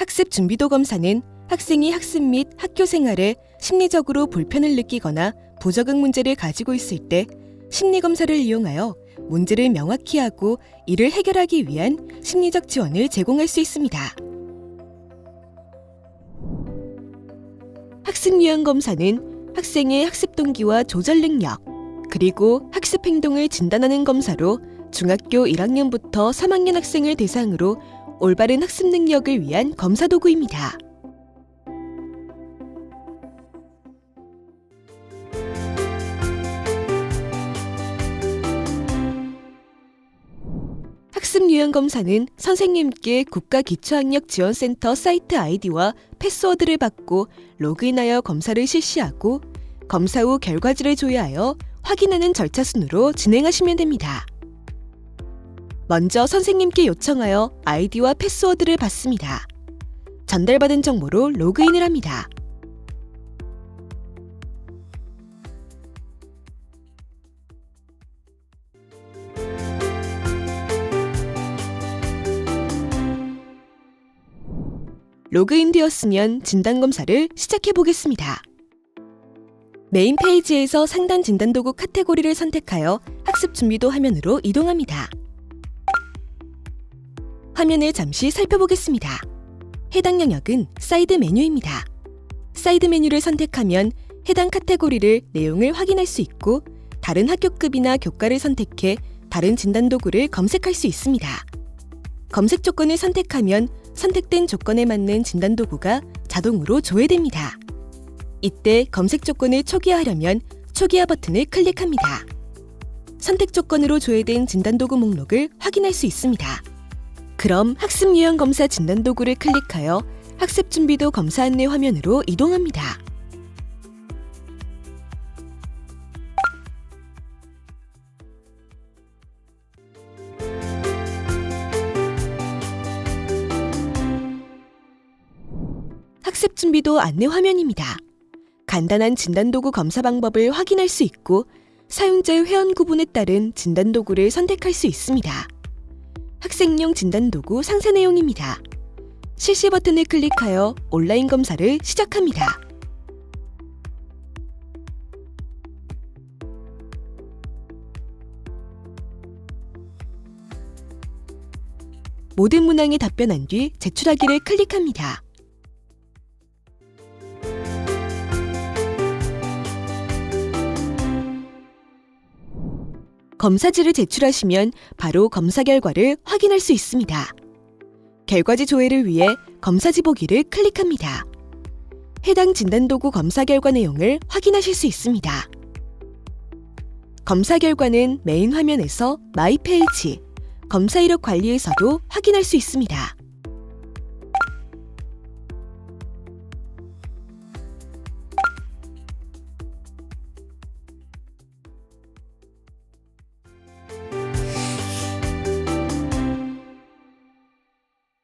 학습 준비도 검사는 학생이 학습 및 학교 생활에 심리적으로 불편을 느끼거나 부적응 문제를 가지고 있을 때 심리 검사를 이용하여 문제를 명확히 하고 이를 해결하기 위한 심리적 지원을 제공할 수 있습니다. 학습 유형 검사는 학생의 학습 동기와 조절 능력, 그리고 학습 행동을 진단하는 검사로 중학교 1학년부터 3학년 학생을 대상으로 올바른 학습 능력을 위한 검사 도구입니다. 학습 유형 검사는 선생님께 국가 기초학력 지원센터 사이트 아이디와 패스워드를 받고 로그인하여 검사를 실시하고 검사 후 결과지를 조회하여 확인하는 절차 순으로 진행하시면 됩니다. 먼저 선생님께 요청하여 아이디와 패스워드를 받습니다. 전달받은 정보로 로그인을 합니다. 로그인 되었으면 진단검사를 시작해 보겠습니다. 메인 페이지에서 상단 진단도구 카테고리를 선택하여 학습 준비도 화면으로 이동합니다. 화면을 잠시 살펴보겠습니다. 해당 영역은 사이드 메뉴입니다. 사이드 메뉴를 선택하면 해당 카테고리를 내용을 확인할 수 있고 다른 학교급이나 교과를 선택해 다른 진단 도구를 검색할 수 있습니다. 검색 조건을 선택하면 선택된 조건에 맞는 진단 도구가 자동으로 조회됩니다. 이때 검색 조건을 초기화하려면 초기화 버튼을 클릭합니다. 선택 조건으로 조회된 진단 도구 목록을 확인할 수 있습니다. 그럼 학습 유형 검사 진단 도구를 클릭하여 학습 준비도 검사 안내 화면으로 이동합니다. 학습 준비도 안내 화면입니다. 간단한 진단도구 검사 방법을 확인할 수 있고 사용자의 회원 구분에 따른 진단도구를 선택할 수 있습니다. 학생용 진단도구 상세 내용입니다. 실시 버튼을 클릭하여 온라인 검사를 시작합니다. 모든 문항에 답변한 뒤 제출하기를 클릭합니다. 검사지를 제출하시면 바로 검사 결과를 확인할 수 있습니다. 결과지 조회를 위해 검사지 보기를 클릭합니다. 해당 진단도구 검사 결과 내용을 확인하실 수 있습니다. 검사 결과는 메인 화면에서 마이 페이지, 검사 이력 관리에서도 확인할 수 있습니다.